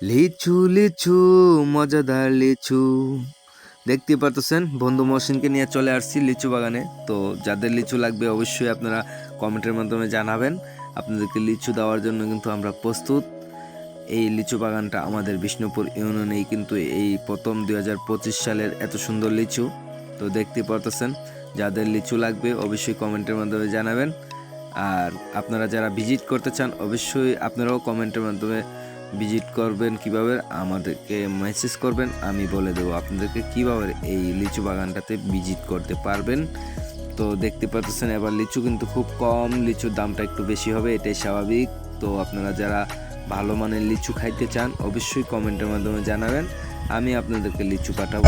লিচু লিচু, মজাদার লিচু। দেখতে পারতেছেন, বন্ধু মহসিনকে নিয়ে চলে আসছি লিচু বাগানে। তো যাদের লিচু লাগবে অবশ্যই আপনারা কমেন্টের মাধ্যমে জানাবেন। আপনাদেরকে লিচু দেওয়ার জন্য কিন্তু আমরা প্রস্তুত। এই লিচু বাগানটা আমাদের বিষ্ণুপুর ইউনিয়নেই কিন্তু এই প্রথম দুই হাজার পঁচিশ সালের এত সুন্দর লিচু। তো দেখতে পারতেছেন, যাদের লিচু লাগবে অবশ্যই কমেন্টের মাধ্যমে জানাবেন। আর আপনারা যারা ভিজিট করতে চান, অবশ্যই আপনারাও কমেন্টের মাধ্যমে ভিজিট করবেন, কীভাবে আমাদেরকে মেসেজ করবেন, আমি বলে দেবো আপনাদেরকে কীভাবে এই লিচু বাগানটাতে ভিজিট করতে পারবেন। তো দেখতে পাচ্ছেন, এবার লিচু কিন্তু খুব কম, লিচুর দামটা একটু বেশি হবে, এটাই স্বাভাবিক। তো আপনারা যারা ভালো মানের লিচু খাইতে চান, অবশ্যই কমেন্টের মাধ্যমে জানাবেন, আমি আপনাদেরকে লিচু পাঠাবো।